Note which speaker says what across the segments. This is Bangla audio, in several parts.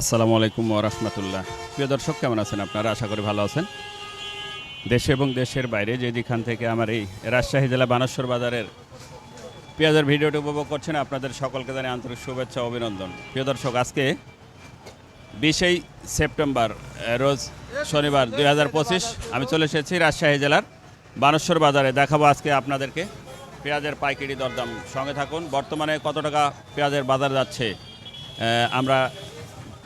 Speaker 1: আসসালামু আলাইকুম রহমতুল্লাহ। প্রিয় দর্শক, কেমন আছেন আপনারা? আশা করি ভালো আছেন। দেশে এবং দেশের বাইরে যে যেখান থেকে আমার এই রাজশাহী জেলা বানেশ্বর বাজারের পেঁয়াজের ভিডিওটি উপভোগ করছেন, আপনাদের সকলকে জানিয়ে আন্তরিক শুভেচ্ছা অভিনন্দন। প্রিয় দর্শক, আজকে বিশেই সেপ্টেম্বর রোজ শনিবার দু হাজার পঁচিশ, আমি চলে এসেছি রাজশাহী জেলার বানেশ্বর বাজারে। দেখাবো আজকে আপনাদেরকে পেঁয়াজের পাইকারি দরদাম। সঙ্গে থাকুন, বর্তমানে কত টাকা পেঁয়াজের বাজার যাচ্ছে আমরা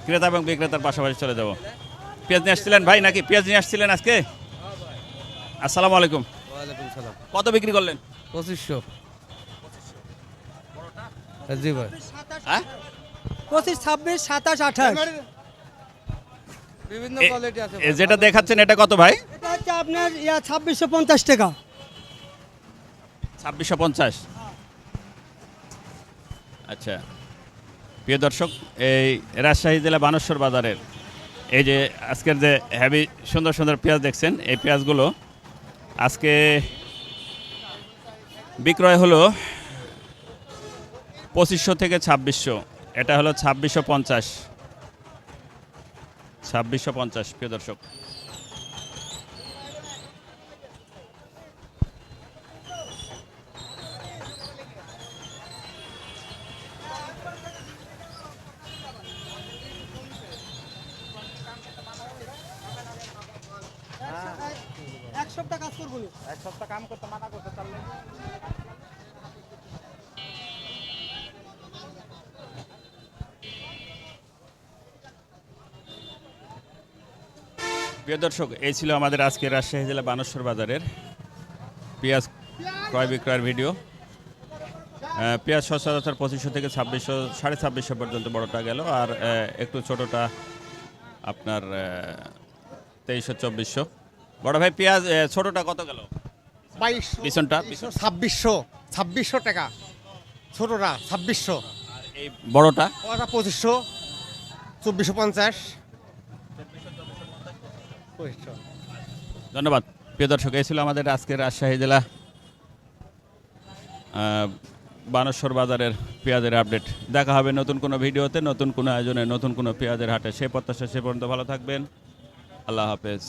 Speaker 1: ক্রেতা এবং বিক্রেতার পাশাপাশি চলে যাব। পেঁয়াজ নিয়ে আসছিলেন ভাই নাকি? পেঁয়াজ নিয়ে আসছিলেন আজকে? আসসালামু আলাইকুম। কত বিক্রি করলেন?
Speaker 2: পঁচিশশো। জি ভাই।
Speaker 1: হ্যাঁ?
Speaker 3: পঁচিশ ছাব্বিশ সাতাশ আঠাশ।
Speaker 2: বিভিন্ন কোয়ালিটি আছে
Speaker 1: এ যেটা দেখাচ্ছেন এটা কত ভাই?
Speaker 3: এটা হচ্ছে আপনার ইয়া ছাব্বিশশো পঞ্চাশ টাকা।
Speaker 1: ছাব্বিশশো পঞ্চাশ। আচ্ছা। প্রিয় দর্শক, এই রাজশাহী জেলা বানেশ্বর বাজারের এই যে আজকের যে হ্যাভি সুন্দর সুন্দর পেঁয়াজ দেখছেন, এই পেঁয়াজগুলো আজকে বিক্রয় হলো পঁচিশশো থেকে ছাব্বিশশো। এটা হলো ছাব্বিশশো পঞ্চাশ। ছাব্বিশশো পঞ্চাশ, প্রিয় দর্শক।
Speaker 3: সপ্তাহ কাজ করব না।
Speaker 2: এক সপ্তাহ কাম করতে মানা করতে চাললে
Speaker 1: প্রিয় দর্শক এই ছিল আমাদের আজকে রাজশাহী জেলা বানেশ্বর বাজারের পেঁয়াজ ক্রয় বিক্রয়ের ভিডিও। পেঁয়াজ সচরাচর পঁচিশশো থেকে ছাব্বিশশো সাড়ে ছাব্বিশশো পর্যন্ত বড়টা গেল আর একটু ছোটোটা আপনার তেইশশো চব্বিশশো। বড় ভাই পেঁয়াজ ছোটোটা কত গেল?
Speaker 4: বাইশশো
Speaker 1: পিছনটা
Speaker 4: ছাব্বিশশো ছাব্বিশশো টাকা। ছোটরা ছাব্বিশশো।
Speaker 1: এই বড়টা?
Speaker 4: ওটা পঁচিশশো চব্বিশশো পঞ্চাশ।
Speaker 1: ধন্যবাদ। প্রিয় দর্শক এই ছিল আমাদের আজকের রাজশাহী জেলা বানেশ্বর বাজারের পেঁয়াজের আপডেট। দেখা হবে নতুন কোনো ভিডিওতে নতুন কোনো আয়োজনে নতুন কোনো পেঁয়াজের হাটে। সে প্রত্যাশা সে পর্যন্ত ভালো থাকবেন। আল্লাহ হাফেজ।